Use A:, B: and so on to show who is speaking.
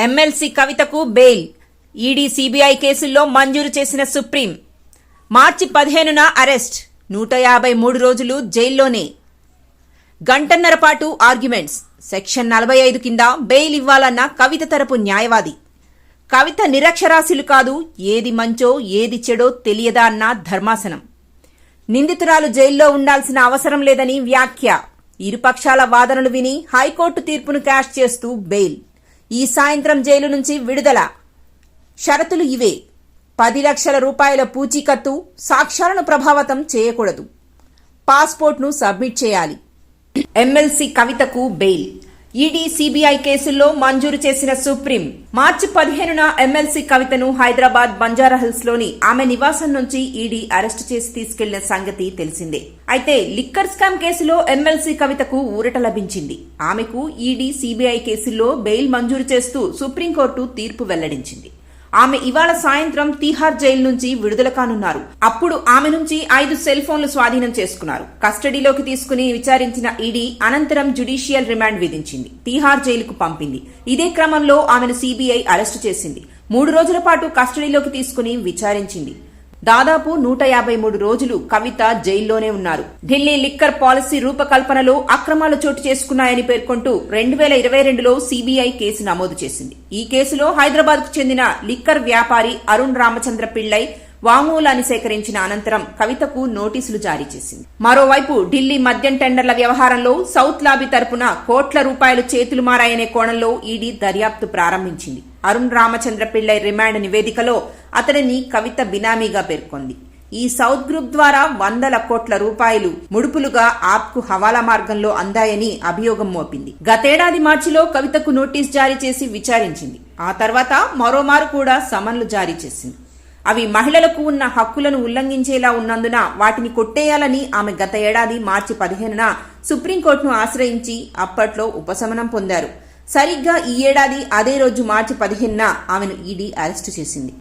A: MLC కవితకు bail. ED CBI కేసుల్లో మంజూరు చేసిన సుప్రీం. మార్చి పదిహేనున అరెస్ట్. నూట యాభై మూడు రోజులు జైల్లోనే. గంటన్నర పాటు ఆర్గ్యుమెంట్స్. సెక్షన్ నలభై ఐదు కింద బెయిల్ ఇవ్వాలన్న కవిత తరపు న్యాయవాది. కవిత నిరక్షరాస్యులు కాదు ఏది మంచో ఏది చెడో తెలియదా అన్న ధర్మాసనం. నిందితురాలు జైల్లో ఉండాల్సిన అవసరం లేదని వ్యాఖ్య. ఇరుపక్షాల వాదనలు విని హైకోర్టు తీర్పును క్యాష్ చేస్తూ బెయిల్. ఈ సాయంత్రం జైలు నుంచి విడుదల. షరతులు ఇవే. పది లక్షల రూపాయల పూచీకత్తు సాక్ష్యాలను ప్రభావితం చేయకూడదు. పాస్పోర్ట్ను సబ్మిట్ చేయాలి. ఎమ్మెల్సీ కవితకు బెయిల్. ఈడీ సిబిఐ కేసుల్లో మంజూరు చేసిన సుప్రీం మార్చి పదిహేనున ఎమ్మెల్సీ కవితను హైదరాబాద్ బంజారాహిల్స్లోని ఆమె నివాసం నుంచి ఈడీ అరెస్టు చేసి తీసుకెళ్ళిన సంగతి తెలిసిందే. అయితే లిక్కర్ స్కామ్ కేసులో ఎమ్మెల్సీ కవితకు ఊరట లభించింది. ఆమెకు ఈడీ సిబిఐ కేసుల్లో బెయిల్ మంజూరు చేస్తూ సుప్రీంకోర్టు తీర్పు వెల్లడించింది. ఆమె ఇవాళ సాయంత్రం తీహార్ జైలు నుంచి విడుదల కానున్నారు. అప్పుడు ఆమె నుంచి ఐదు సెల్ ఫోన్లు స్వాధీనం చేసుకున్నారు. కస్టడీలోకి తీసుకుని విచారించిన ఈడీ అనంతరం జుడిషియల్ రిమాండ్ విధించింది. తీహార్ జైలుకు పంపింది. ఇదే క్రమంలో ఆమెను సీబీఐ అరెస్టు చేసింది. మూడు రోజుల పాటు కస్టడీలోకి తీసుకుని విచారించింది. దాదాపు నూట యాభై మూడు రోజులు కవిత జైల్లోనే ఉన్నారు. ఢిల్లీ లిక్కర్ పాలసీ రూపకల్పనలో అక్రమాలు చోటు చేసుకున్నాయని పేర్కొంటూ రెండు వేల ఇరవై రెండులో సీబీఐ కేసు నమోదు చేసింది. ఈ కేసులో హైదరాబాద్కు చెందిన లిక్కర్ వ్యాపారి అరుణ్ రామచంద్ర పిళ్ళై వాంగ్మూలాన్ని సేకరించిన అనంతరం కవితకు నోటీసులు జారీ చేసింది. మరోవైపు ఢిల్లీ మద్యం టెండర్ల వ్యవహారంలో సౌత్ లాబీ తరపున కోట్ల రూపాయలు చేతులు మారాయనే కోణంలో ఈడీ దర్యాప్తు ప్రారంభించింది. అరుణ్ రామచంద్ర పిళ్ళై రిమాండ్ నివేదికలో అతడిని కవిత బినామీగా పేర్కొంది. ఈ సౌత్ గ్రూప్ ద్వారా వందల కోట్ల రూపాయలు ముడుపులుగా ఆప్కు హవాలా మార్గంలో అందాయని అభియోగం మోపింది. గతేడాది మార్చిలో కవితకు నోటీస్ జారీ చేసి విచారించింది. ఆ తర్వాత మరోమారు కూడా సమన్లు జారీ చేసింది. అవి మహిళలకు ఉన్న హక్కులను ఉల్లంఘించేలా ఉన్నందున వాటిని కొట్టేయాలని ఆమె గత ఏడాది మార్చి పదిహేనున సుప్రీంకోర్టును ఆశ్రయించి అప్పట్లో ఉపశమనం పొందారు. సరిగ్గా ఈ ఏడాది అదే రోజు మార్చి పదిహేనున ఆమెను ఈడీ అరెస్టు చేసింది.